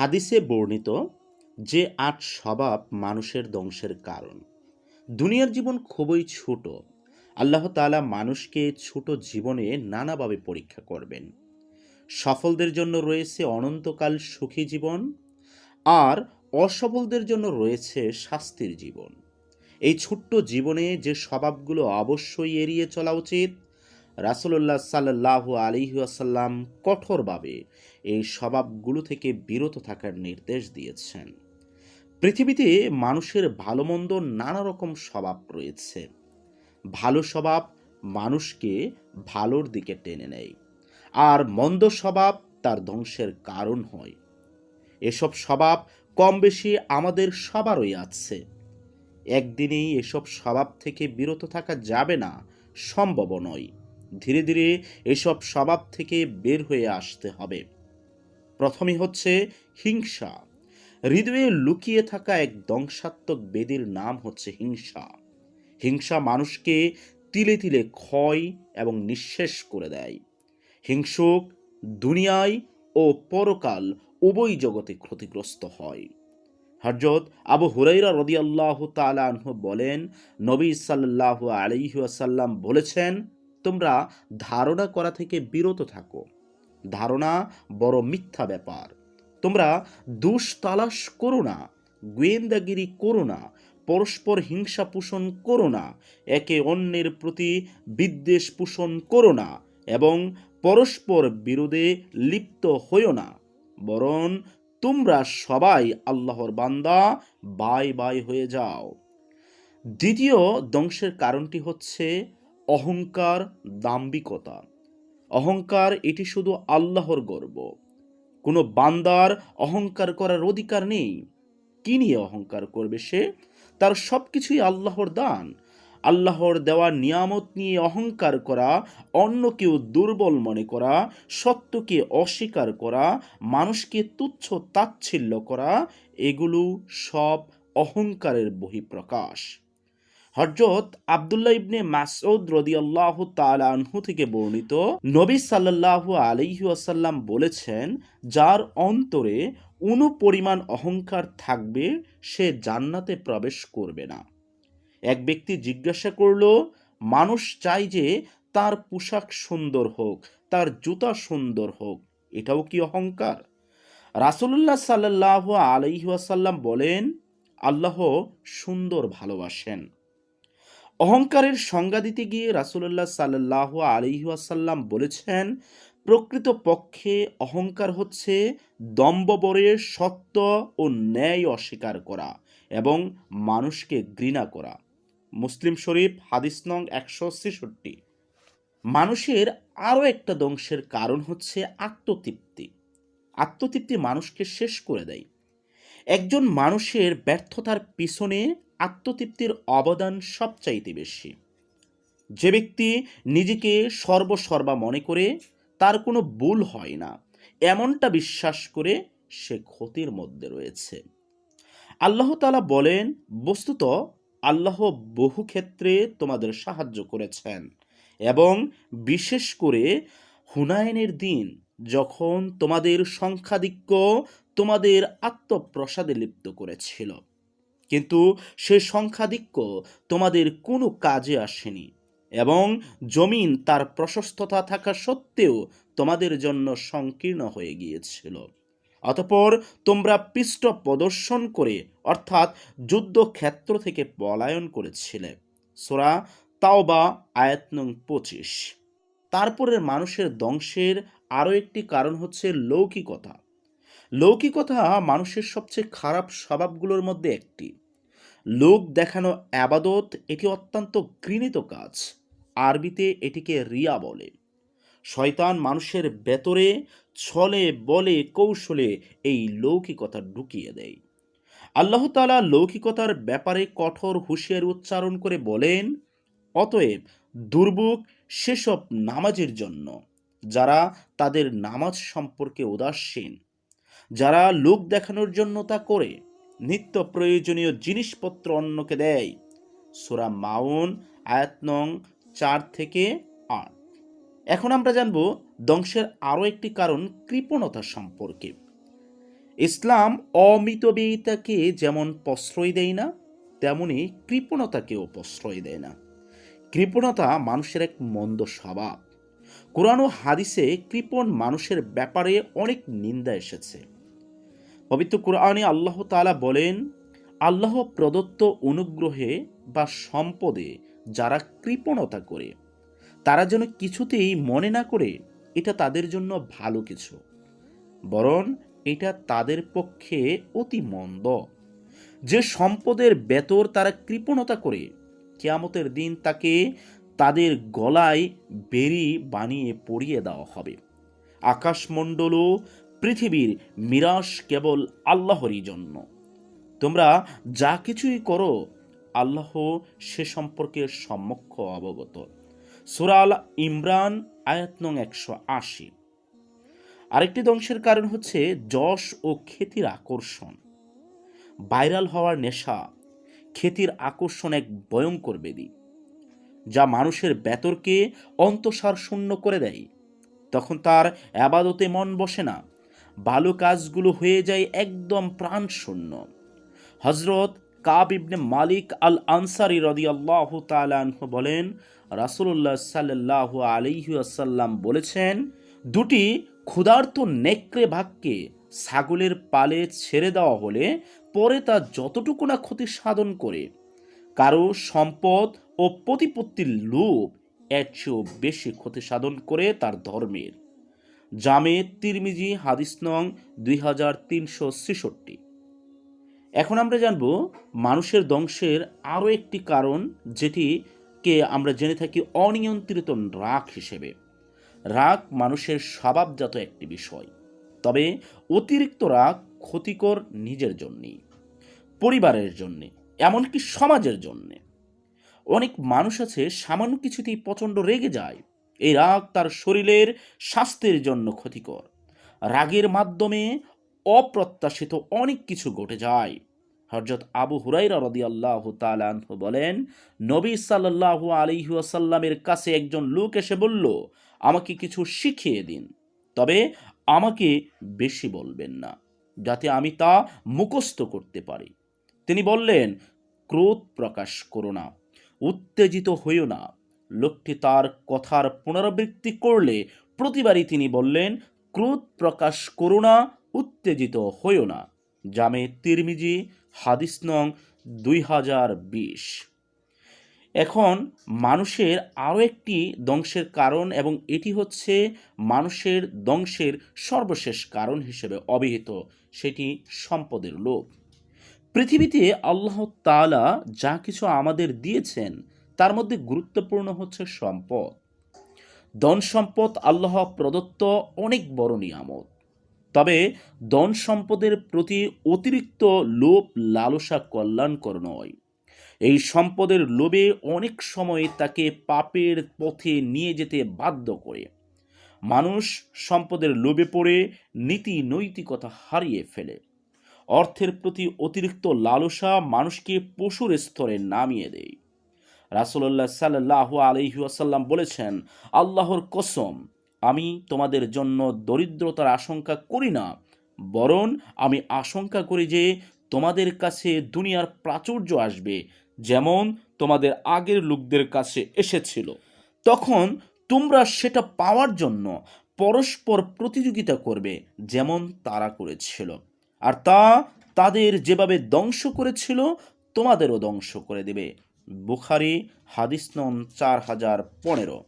হাদিসে বর্ণিত যে আট স্বভাব মানুষের ধ্বংসের কারণ। দুনিয়ার জীবন খুবই ছোট। আল্লাহ তাআলা মানুষকে ছোট জীবনে নানাভাবে পরীক্ষা করবেন। সফলদের জন্য রয়েছে অনন্তকাল সুখী জীবন আর অসফলদের জন্য রয়েছে শাস্তির জীবন। এই ছোট্ট জীবনে যে স্বভাবগুলো অবশ্যই এড়িয়ে চলা উচিত রাসুল্লাহ সাল্লাহ আলিহাসাল্লাম কঠোরভাবে এই স্বভাবগুলো থেকে বিরত থাকার নির্দেশ দিয়েছেন। পৃথিবীতে মানুষের ভালো মন্দ নানা রকম স্বভাব রয়েছে। ভালো স্বভাব মানুষকে ভালোর দিকে টেনে নেয়, আর মন্দ স্বভাব তার ধ্বংসের কারণ হয়। এসব স্বভাব কম বেশি আমাদের সবারই আছে। একদিনেই এসব স্বভাব থেকে বিরত থাকা যাবে না সম্ভব নয়। ধীরে ধীরে এসব স্বভাব থেকে বের হয়ে আসতে হবে। প্রথমে হচ্ছে হিংসা। হৃদয়ে লুকিয়ে থাকা এক ধ্বংসাত্মক বেদির নাম হচ্ছে হিংসা। হিংসা মানুষকে তিলে তিলে ক্ষয় এবং নিঃশেষ করে দেয়। হিংসুক দুনিয়ায় ও পরকাল উভয় জগতে ক্ষতিগ্রস্ত হয়। হরজত আবু হুরাইরা রদিয়াল্লাহ তালাহ বলেন, নবী সাল্লাহ আলিহাসাল্লাম বলেছেন তোমরা ধারণা করা থেকে বিরত থাকো। ধারণা বড় মিথ্যা ব্যাপার। তোমরা দুষ তালাশ করো না, গোয়েন্দাগিরি করো না, পরস্পর হিংসা পোষণ করো না, একে অন্যের প্রতি বিদ্বেষ পোষণ করো না এবং পরস্পর বিরোধে লিপ্ত হইও না, বরং তোমরা সবাই আল্লাহর বান্দা, বাই বাই হয়ে যাও। দ্বিতীয় ধ্বংসের কারণটি হচ্ছে অহংকার দাম্বিকতা অহংকার, এটি শুধু আল্লাহর গর্ব। কোনো বান্দার অহংকার করার অধিকার নেই। কি নিয়ে অহংকার করবে সে? তার সব কিছুই আল্লাহর দান। আল্লাহর দেওয়া নিয়ামত নিয়ে অহংকার করা অন্য কেউ দুর্বল মনে করা, সত্যকে অস্বীকার করা, মানুষকে তুচ্ছ তাচ্ছিল্য করা, এগুলো সব অহংকারের বহিঃপ্রকাশ। হজরত আবদুল্লাহ ইবনে মাসউদ রদিয়াল্লাহ তালাহু থেকে বর্ণিত, নবী সাল্লাহ আলাইহি আসাল্লাম বলেছেন, যার অন্তরে অনু পরিমাণ অহংকার থাকবে, সে জান্নাতে প্রবেশ করবে না। এক ব্যক্তি জিজ্ঞাসা করল, মানুষ চাই যে তার পোশাক সুন্দর হোক, তার জুতা সুন্দর হোক, এটাও কি অহংকার? রাসুল্লাহ সাল্লাহ আলাইহাসাল্লাম বলেন, আল্লাহ সুন্দর ভালোবাসেন। অহংকারের সংজ্ঞা দিতে গিয়ে রাসুল্লাহ সাল্লাহ আলিহাসাল্লাম বলেছেন, প্রকৃত পক্ষে অহংকার হচ্ছে দম্ববরে সত্য ও ন্যায় অস্বীকার করা এবং মানুষকে ঘৃণা করা। মুসলিম শরীফ, হাদিস নং একশো ছেষট্টি। মানুষের আরও একটা ধ্বংসের কারণ হচ্ছে আত্মতৃপ্তি। আত্মতৃপ্তি মানুষকে শেষ করে দেয়। একজন মানুষের ব্যর্থতার পিছনে আত্মতৃপ্তির অবদান সবচাইতে বেশি। যে ব্যক্তি নিজেকে সর্বসর্বা মনে করে, তার কোনো ভুল হয় না, এমনটা বিশ্বাস করে সে ক্ষতির মধ্যে রয়েছে। আল্লাহ তালা বলেন, বস্তুত আল্লাহ বহু ক্ষেত্রে তোমাদের সাহায্য করেছেন এবং বিশেষ করে হুনায়নের দিন, যখন তোমাদের সংখ্যাধিক্য তোমাদের আত্মপ্রসাদে লিপ্ত করেছিল। কিন্তু সে সংখ্যাধিক্য তোমাদের কোনো কাজে আসেনি এবং জমিন তার প্রশস্ততা থাকা সত্ত্বেও তোমাদের জন্য সংকীর্ণ হয়ে গিয়েছিল। অতপর তোমরা পৃষ্ঠ প্রদর্শন করে, অর্থাৎ যুদ্ধক্ষেত্র থেকে পলায়ন করেছিলে। সোরা তাওবা, আয়াত নং পঁচিশ। তারপরের মানুষের ধ্বংসের আরও একটি কারণ হচ্ছে লৌকিকতা। লৌকিকতা মানুষের সবচেয়ে খারাপ স্বভাবগুলোর মধ্যে একটি। লোক দেখানো আবাদত, এটি অত্যন্ত ঘৃণিত কাজ। আরবিতে এটিকে রিয়া বলে। শয়তান মানুষের ভেতরে ছলে বলে কৌশলে এই লৌকিকতা ঢুকিয়ে দেয়। আল্লাহ তালা লৌকিকতার ব্যাপারে কঠোর হুঁশিয়ার উচ্চারণ করে বলেন, অতএব দুর্ভোগ সেসব নামাজের জন্য, যারা তাদের নামাজ সম্পর্কে উদাসীন যারা লোক দেখানোর জন্য তা করে, নিত্য প্রয়োজনীয় জিনিসপত্র অন্যকে দেয়। সুরা মাউন, আয়াত নং চার থেকে আট। এখন আমরা জানব ধ্বংসের আরও একটি কারণ কৃপণতা সম্পর্কে। ইসলাম অমিতব্যয়িতাকে যেমন প্রশ্রয় দেয় না, তেমনি কৃপণতাকেও প্রশ্রয় দেয় না। কৃপণতা মানুষের এক মন্দ স্বভাব। কোরআন ও হাদিসে কৃপণ মানুষের ব্যাপারে অনেক নিন্দা এসেছে। পবিত্র কোরআনে আল্লাহ তাআলা বলেন, আল্লাহ প্রদত্ত অনুগ্রহে বা সম্পদে যারা কৃপণতা করে, তারা যেন কিছুতেই মনে না করে এটা তাদের জন্য ভালো কিছু, বরং এটা তাদের পক্ষে অতি মন্দ। যে সম্পদের বেতর তারা কৃপণতা করে, কেয়ামতের দিন তাকে তাদের গলায় বেরি বানিয়ে পরিয়ে দেওয়া হবে। আকাশমণ্ডল ও পৃথিবীর মিরাস কেবল আল্লাহরই জন্য। তোমরা যা কিছুই করো, আল্লাহ সে সম্পর্কে সম্মুখ অবগত। সুরাল ইমরান, আয়াত নং একশো আশি। আরেকটি ধ্বংসের কারণ হচ্ছে যশ ও খ্যাতির আকর্ষণ। ভাইরাল হওয়ার নেশা খ্যাতির আকর্ষণ এক ভয়ঙ্কর বেদি। যা মানুষের বেতরকে অন্তঃসার শূন্য করে দেয়। তখন তার আবাদতে মন বসে না। ভালো কাজগুলো হয়ে যায় একদম প্রাণ শূন্য হজরত কাব ইবনে মালিক আল আনসারি রদি আল্লাহ তালাহ বলেন রাসুল্লাহ সাল্লাহ আলিহি আসাল্লাম বলেছেন, দুটি ক্ষুধার্ত নেকড়ে ভাগকে ছাগলের পালে ছেড়ে দেওয়া হলে পরে তা যতটুকু না ক্ষতি সাধন করে, কারও সম্পদ ও প্রতিপত্তির লোভ এর চেয়েও বেশি ক্ষতি সাধন করে তার ধর্মের। জামে তিরমিজি হাদিস নং দুই হাজার তিনশো ছেষট্টি। এখন আমরা জানব মানুষের ধ্বংসের আরও একটি কারণ যেটিকে আমরা জেনে থাকি অনিয়ন্ত্রিত রাগ হিসেবে। রাগ মানুষের স্বভাবজাত একটি বিষয়। তবে অতিরিক্ত রাগ ক্ষতিকর নিজের জন্যেই পরিবারের জন্যে, এমনকি সমাজের জন্যে। অনেক মানুষ আছে সামান্য কিছুতেই প্রচণ্ড রেগে যায় এই রাগ তার শরীরের স্বাস্থ্যের জন্য ক্ষতিকর। রাগের মাধ্যমে অপ্রত্যাশিত অনেক কিছু ঘটে যায়। হরজত আবু হুরাইরা রদি আল্লাহ তালাহ বলেন, নবী সাল্লাহ আলিহাসাল্লামের কাছে একজন লোক এসে বলল, আমাকে কিছু শিখিয়ে দিন। তবে আমাকে বেশি বলবেন না, যাতে আমি তা মুখস্থ করতে পারি। তিনি বললেন, ক্রোধ প্রকাশ করো না, উত্তেজিত হইও না। লোকটি তার কথার পুনরাবৃত্তি করলে প্রতিবারই তিনি বললেন, ক্রোধ প্রকাশ করো না, উত্তেজিত হইও না। জামে তিরমিজি, হাদিস নং দুই হাজার বিশ। এখন মানুষের আরও একটি ধ্বংসের কারণ এবং এটি হচ্ছে মানুষের ধ্বংসের সর্বশেষ কারণ হিসেবে অভিহিত, সেটি সম্পদের লোভ। পৃথিবীতে আল্লাহ তাআলা যা কিছু আমাদের দিয়েছেন তার মধ্যে গুরুত্বপূর্ণ হচ্ছে সম্পদ। ধন সম্পদ আল্লাহ প্রদত্ত অনেক বড় নিয়ামত। তবে ধন সম্পদের প্রতি অতিরিক্ত লোভ, লালসা, কল্যাণকর নয়। এই সম্পদের লোভে অনেক সময় তাকে পাপের পথে নিয়ে যেতে বাধ্য করে। মানুষ সম্পদের লোভে পড়ে, নীতি নৈতিকতা হারিয়ে ফেলে। অর্থের প্রতি অতিরিক্ত লালসা মানুষকে পশুর স্তরে নামিয়ে দেয়। রাসুল্লাহ সাল্লাহ আলহিউসাল্লাম বলেছেন, আল্লাহর কসম, আমি তোমাদের জন্য দরিদ্রতার আশঙ্কা করি না, বরং আমি আশঙ্কা করি যে তোমাদের কাছে দুনিয়ার প্রাচুর্য আসবে, যেমন তোমাদের আগের লোকদের কাছে এসেছিল। তখন তোমরা সেটা পাওয়ার জন্য পরস্পর প্রতিযোগিতা করবে, যেমন তারা করেছিল। আর তা তাদের যেভাবে ধ্বংস করেছিল, তোমাদেরও ধ্বংস করে দেবে। বুখারি হাদিস নন চার হাজার পনেরো।